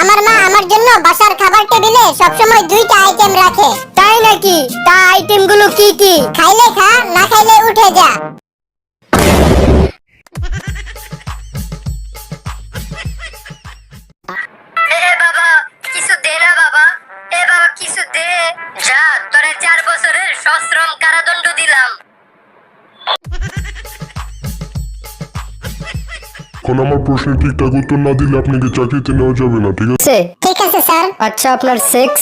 আমার মা আমার জন্য বাসার খাবার টেবিলে সবসময় দুইটা আইটেম রাখে। তাই নাকি? তা আইটেমগুলো কি কি? খাইলে খা না খাইলে উঠে যা। কিছু দে বাবা কিছু দে। যা তোরে চার বছরের সশ্রম কারাদণ্ড এখন আমার প্রশ্নের ঠিকঠাক উত্তর না দিলে আপনাকে চাকরিতে নেওয়া যাবে না ঠিক আছে? সে। ঠিক আছে স্যার। আচ্ছা আপনার সেক্স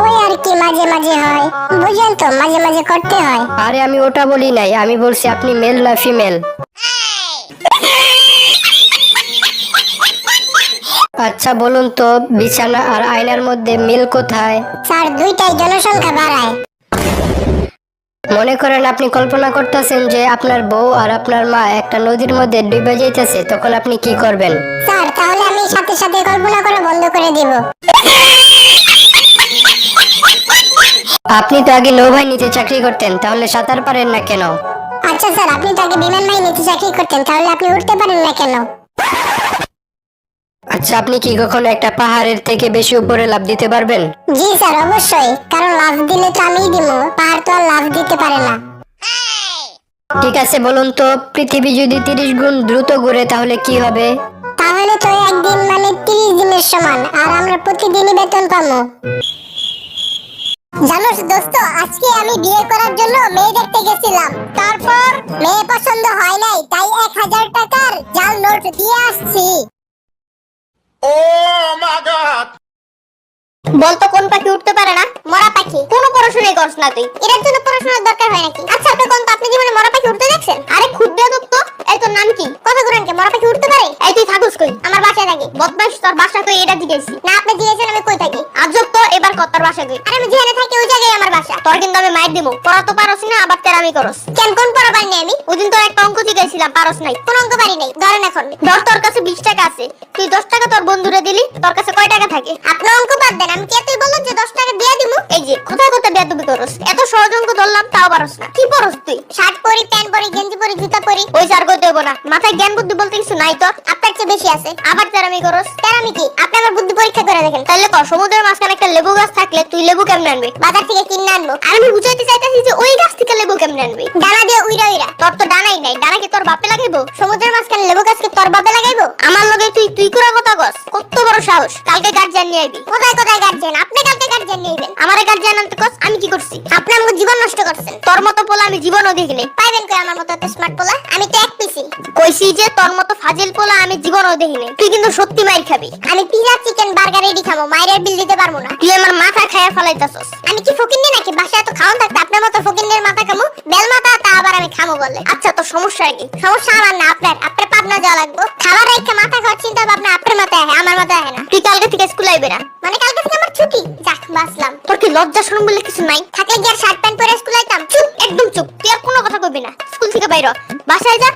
ওই আর কি মাঝে মাঝে হয়। বুঝেন তো মাঝে মাঝে করতে হয়। আরে আমি ওটা বলি নাই আমি বলছি আপনি মেল না ফিমেল আচ্ছা বলুন তো বিছানা আর আয়নার মধ্যে মিল কোথায়? স্যার দুইটাই জনসংখ্যা বাড়ায়। মনে করেন আপনি কল্পনা করতেছেন যে আপনার বউ আর আপনার মা একটা নদীর মধ্যে ডুবে যাইতেছে তখন আপনি কি করবেন? স্যার তাহলে আমি সাথে সাথে কল্পনা করা বন্ধ করে দিব। আপনি তো আগে নৌবাহিনীতে চাকরি করতেন তাহলে সাঁতার পারেন না কেন? আচ্ছা স্যার আপনি তো আগে বিমান বাহিনীতে চাকরি করতেন তাহলে আপনি উঠতে পারেন না কেন? আচ্ছা আপনি কি কখনো একটা পাহাড়ের থেকে বেশি উপরে লাভ দিতে পারবেন? জি স্যার অবশ্যই। কারণ লাভ দিলে তো আমিই দিব পাহাড় তো আর লাভ দিতে পারে না। ঠিক আছে বলুন তো পৃথিবী যদি তিরিশ গুণ দ্রুত ঘুরে তাহলে কি হবে? তাহলে তো একদিন মানে তিরিশ দিনের সমান আর আমরা প্রতিদিনই বেতন পাবো। জানোস দোস্ত আজকে আমি বিয়ে করার জন্য মেয়ে দেখতে গেছিলাম। তারপর মেয়ে পছন্দ হয় নাই তাই এক হাজার টাকার জাল নোট দিয়ে আসছি। বলতো, কোন পাখি উঠতে পারে না? মরা পাখি। কোনো পড়াশোনাই করছ না তুই। এটার জন্য পড়াশোনার দরকার হয় নাকি? আচ্ছা আপনি কোন আপনি জীবনে মরা পাখি উঠতে দেখছেন? আরে ক্ষুদ্র দত্ত। এই তোর নাম কি? কথা করেন কে মরা পাখি উঠতে পারে? এই তুই থাকুস কই? আমার বাসায় থাকি। বদমাস তোর বাসা কই? এটা জিজ্ঞেসি না, আপনি জিজ্ঞেসেন আমি কই থাকি? আজব তো, এবার কত তোর বাসা কই? আরে, আমি যেখানে ওই আমি তো না, আবার কেন, কোন ওদিন তোর একটা অঙ্ক নাই। কোন অঙ্ক তোর কাছে 20 টাকা আছে। তুই 10 টাকা তোর দিলি, তোর কাছে কয় টাকা থাকে? অঙ্ক বাদ দেন, আমি যে 10 টাকা দিয়ে দিমু? এই যে কোথায় কোথায় বেয়াদবি করস? এত সহজ ধরলাম তাও পারস না। কি পরস তুই? শার্ট পরি প্যান্ট পরি গেঞ্জি পরি জুতা পরি। ওই সার করতে হব না। মাথায় জ্ঞান বুদ্ধি বলতে কিছু নাই তোর আপনার চেয়ে বেশি আছে। আবার তেরামি করস? তেরামি কি? আপনি আমার বুদ্ধি পরীক্ষা করে দেখেন। তাহলে কর সমুদ্রের মাঝখানে একটা লেবু গাছ থাকলে তুই লেবু কেমনে আনবি? বাজার থেকে কিনে আনব। আর আমি বুঝাইতে চাইতেছি যে ওই গাছ থেকে লেবু কেমনে আনবি? ডানা দিয়ে উইরা উইরা। তোর তো ডানাই নাই। ডানা কি তোর বাপে লাগাইবো? সমুদ্রের মাঝখানে লেবু গাছ তোর বাপে লাগাইবো? আমার লগে তুই তুই করে কথা কস। কত বড় সাহস। কালকে গার্জিয়ান নিয়ে আইবি। কোথায় কোথায় গার্জিয়ান আপনি কালকে গার্জিয়ান নিয়ে আইবেন। আমারে গার্জিয়ান আনতে কস, আমি কি করছি? আপনি আমার জীবন নষ্ট করছেন তোর মতো পোলা আমি জীবনও দেখিনি পাইবেন কই আমার মতো স্মার্ট পোলা? আমি তো এক পিসি। কইছি যে তোর মতো ফাজিল পোলা আমি জীবনও দেখিনি তুই কিন্তু সত্যি মাইর খাবি। আমি পিজা চিকেন বার্গার এডি খাব মায়ের বিল দিতে পারব না। তুই আমার মাথা খায়া ফলাইতাছস। আমি কি ফকিন্নি নাকি? বাসায় এত খাওন থাকতে আপনার মতো ফকিন্নের মাথা খামু? বেল মাথা, তা আবার আমি খামো বলে। আচ্ছা তো সমস্যা কি? সমস্যা আমার না, আপনার। আপনার পাবনা যাওয়া লাগবে। খাবার রেখে মাথা খাওয়ার চিন্তা ভাবনা আপনার মাথায় আহে, আমার মাথায় আহে না। তুই কালকে থেকে স্কুল আইবে না। লজ্জা শরম বলে কিছু নাই। থাকলে কি আর শার্ট প্যান্ট পরে স্কুল আইতাম চুপ, একদম চুপ। তুই আর কোনো কথা কইবি না। স্কুল থেকে বাইর। বাসায় যা।